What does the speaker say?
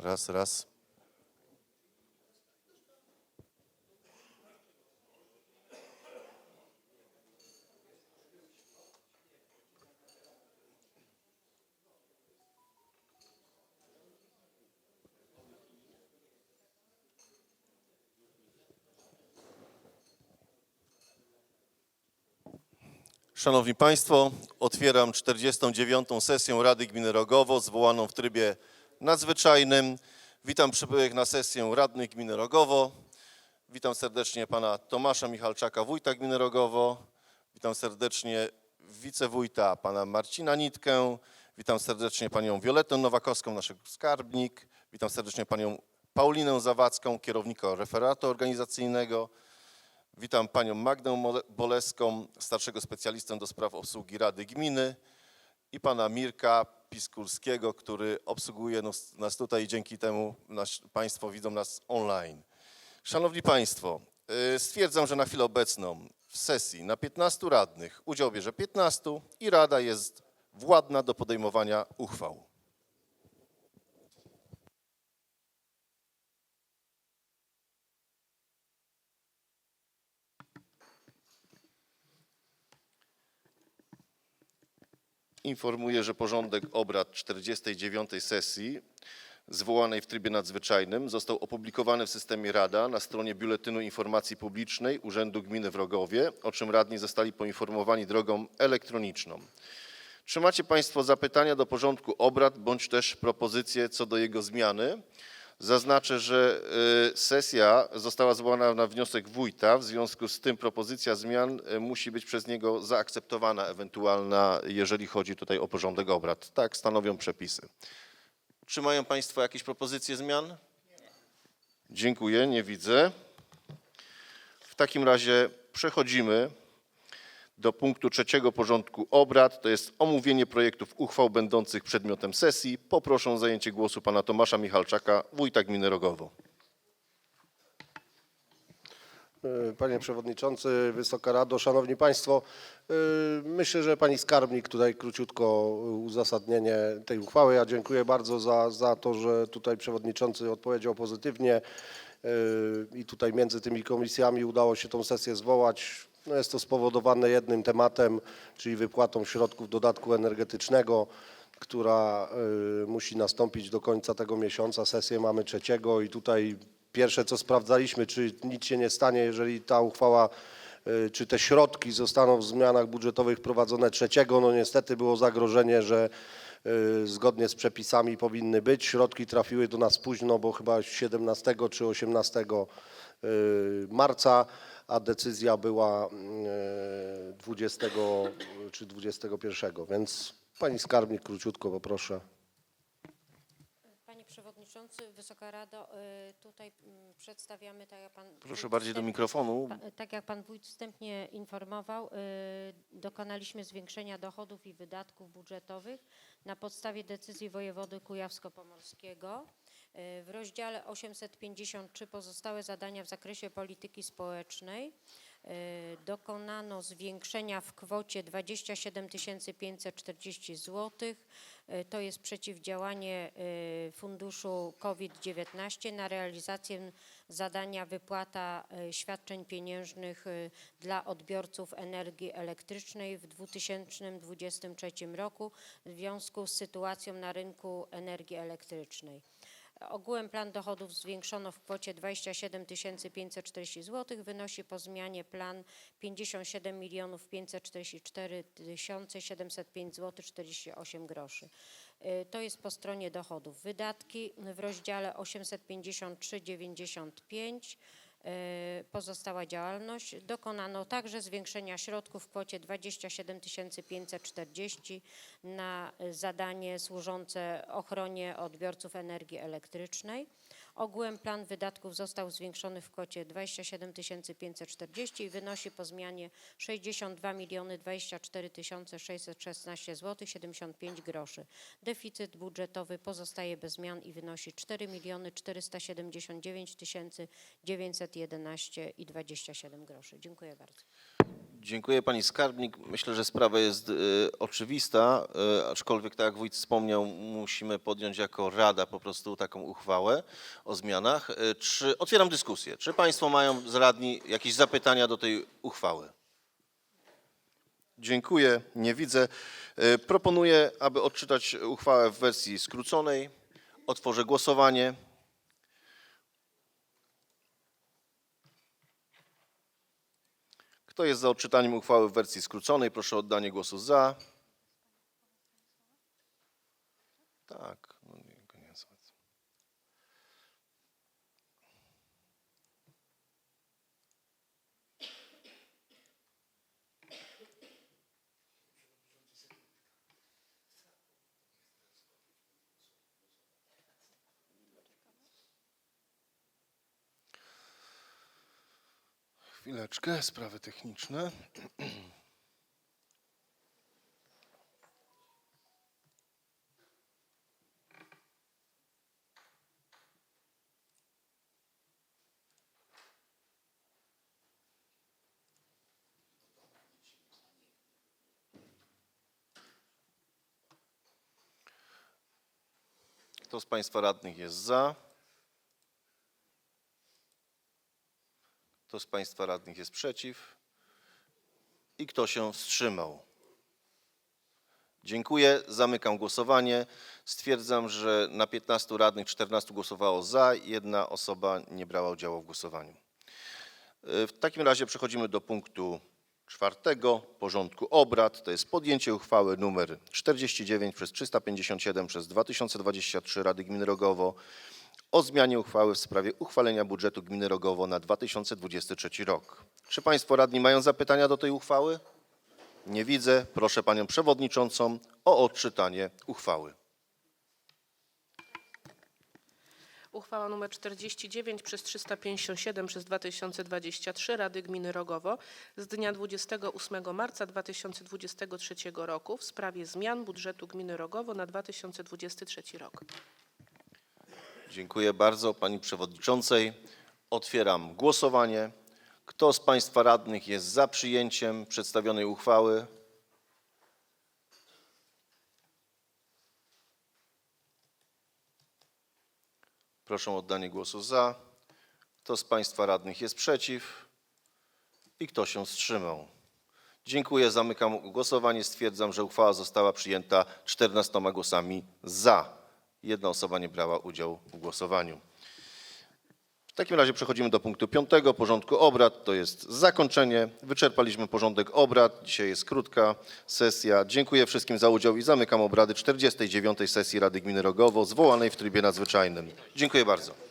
Raz, raz. Szanowni Państwo, otwieram 49. sesję Rady Gminy Rogowo, zwołaną w trybie nadzwyczajnym. Witam przybyłych na sesję radnych gminy Rogowo. Witam serdecznie pana Tomasza Michalczaka, wójta gminy Rogowo. Witam serdecznie wicewójta pana Marcina Nitkę. Witam serdecznie panią Violettę Nowakowską, naszą skarbnik. Witam serdecznie panią Paulinę Zawadzką, kierownika referatu organizacyjnego. Witam panią Magdę Boleską, starszego specjalistę do spraw obsługi Rady Gminy i pana Mirka Piskulskiego, który obsługuje nas, nas tutaj i dzięki temu nas, państwo widzą nas online. Szanowni Państwo, y, stwierdzam, że na chwilę obecną w sesji na 15 radnych udział bierze 15 i Rada jest władna do podejmowania uchwał. Informuję, że porządek obrad 49. sesji zwołanej w trybie nadzwyczajnym został opublikowany w systemie Rada na stronie Biuletynu Informacji Publicznej Urzędu Gminy w Rogowie, o czym radni zostali poinformowani drogą elektroniczną. Czy macie Państwo zapytania do porządku obrad bądź też propozycje co do jego zmiany? Zaznaczę, że y, sesja została zwołana na wniosek wójta, w związku z tym propozycja zmian y, musi być przez niego zaakceptowana, ewentualna, jeżeli chodzi tutaj o porządek obrad. Tak stanowią przepisy. Czy mają Państwo jakieś propozycje zmian? Dziękuję, nie widzę. W takim razie przechodzimy do punktu trzeciego porządku obrad, to jest omówienie projektów uchwał będących przedmiotem sesji. Poproszę o zajęcie głosu pana Tomasza Michalczaka, wójta gminy Rogowo. Panie Przewodniczący, Wysoka Rado, Szanowni Państwo, yy, myślę, że Pani Skarbnik tutaj króciutko uzasadnienie tej uchwały. Ja dziękuję bardzo za, za to, że tutaj Przewodniczący odpowiedział pozytywnie yy, i tutaj między tymi komisjami udało się tą sesję zwołać. No jest to spowodowane jednym tematem, czyli wypłatą środków dodatku energetycznego, która y, musi nastąpić do końca tego miesiąca. Sesję mamy trzeciego i tutaj pierwsze co sprawdzaliśmy, czy nic się nie stanie, jeżeli ta uchwała, y, czy te środki zostaną w zmianach budżetowych wprowadzone trzeciego. No niestety było zagrożenie, że y, zgodnie z przepisami powinny być. Środki trafiły do nas późno, bo chyba 17 czy 18 y, marca, a decyzja była y, 20 czy 21, więc pani skarbnik króciutko poproszę. Panie Przewodniczący, Wysoka Rado, y, tutaj mm, przedstawiamy, tak jak Pan... Proszę bardziej do mikrofonu. Tak jak Pan Wójt wstępnie informował, y, dokonaliśmy zwiększenia dochodów i wydatków budżetowych na podstawie decyzji wojewody kujawsko-pomorskiego. Y, W rozdziale 853 pozostałe zadania w zakresie polityki społecznej y, dokonano zwiększenia w kwocie 27 540 zł. To jest przeciwdziałanie y, funduszu COVID-19 na realizację zadania wypłata świadczeń pieniężnych dla odbiorców energii elektrycznej w 2023 roku w związku z sytuacją na rynku energii elektrycznej. Ogółem plan dochodów zwiększono w kwocie 27 540 zł. Wynosi po zmianie plan 57 544 705 zł 48 groszy. Y, To jest po stronie dochodów. Wydatki w rozdziale 853,95 y, pozostała działalność. Dokonano także zwiększenia środków w kwocie 27 540 na zadanie służące ochronie odbiorców energii elektrycznej. Ogółem plan wydatków został zwiększony w kwocie 27 540 i wynosi po zmianie 62 24 616 zł 75 groszy. Deficyt budżetowy pozostaje bez zmian i wynosi 4 479 911 i 27 groszy. Dziękuję bardzo. Dziękuję pani skarbnik. Myślę, że sprawa jest y, oczywista, y, aczkolwiek tak jak wójt wspomniał, musimy podjąć jako rada po prostu taką uchwałę o zmianach. Y, czy otwieram dyskusję. Czy państwo mają z radni jakieś zapytania do tej uchwały? Dziękuję, nie widzę. Proponuję, aby odczytać uchwałę w wersji skróconej. Otworzę głosowanie. Kto jest za odczytaniem uchwały w wersji skróconej? Proszę o oddanie głosu za. Tak. no nie, koniec. Chwileczkę, sprawy techniczne. Kto z Państwa radnych jest za? Kto z Państwa radnych jest przeciw? I kto się wstrzymał? Dziękuję. Zamykam głosowanie. Stwierdzam, że na 15 radnych 14 głosowało za, jedna osoba nie brała udziału w głosowaniu. Y, W takim razie przechodzimy do punktu czwartego porządku obrad. To jest podjęcie uchwały numer 49 przez 357 przez 2023 Rady Gminy Rogowo o zmianie uchwały w sprawie uchwalenia budżetu gminy Rogowo na 2023 rok. Czy Państwo radni mają zapytania do tej uchwały? Nie widzę. Proszę Panią Przewodniczącą o odczytanie uchwały. Uchwała nr 49 przez 357 przez 2023 Rady Gminy Rogowo z dnia 28 marca 2023 roku w sprawie zmian budżetu gminy Rogowo na 2023 rok. Dziękuję bardzo Pani Przewodniczącej. Otwieram głosowanie. Kto z Państwa radnych jest za przyjęciem przedstawionej uchwały? Proszę o oddanie głosu za. Kto z Państwa radnych jest przeciw? I kto się wstrzymał? Dziękuję. Zamykam głosowanie. Stwierdzam, że uchwała została przyjęta 14 głosami za. Jedna osoba nie brała udziału w głosowaniu. W takim razie przechodzimy do punktu piątego porządku obrad. To jest zakończenie. Wyczerpaliśmy porządek obrad. Dzisiaj jest krótka sesja. Dziękuję wszystkim za udział i zamykam obrady 49. sesji Rady Gminy Rogowo zwołanej w trybie nadzwyczajnym. Dziękuję bardzo.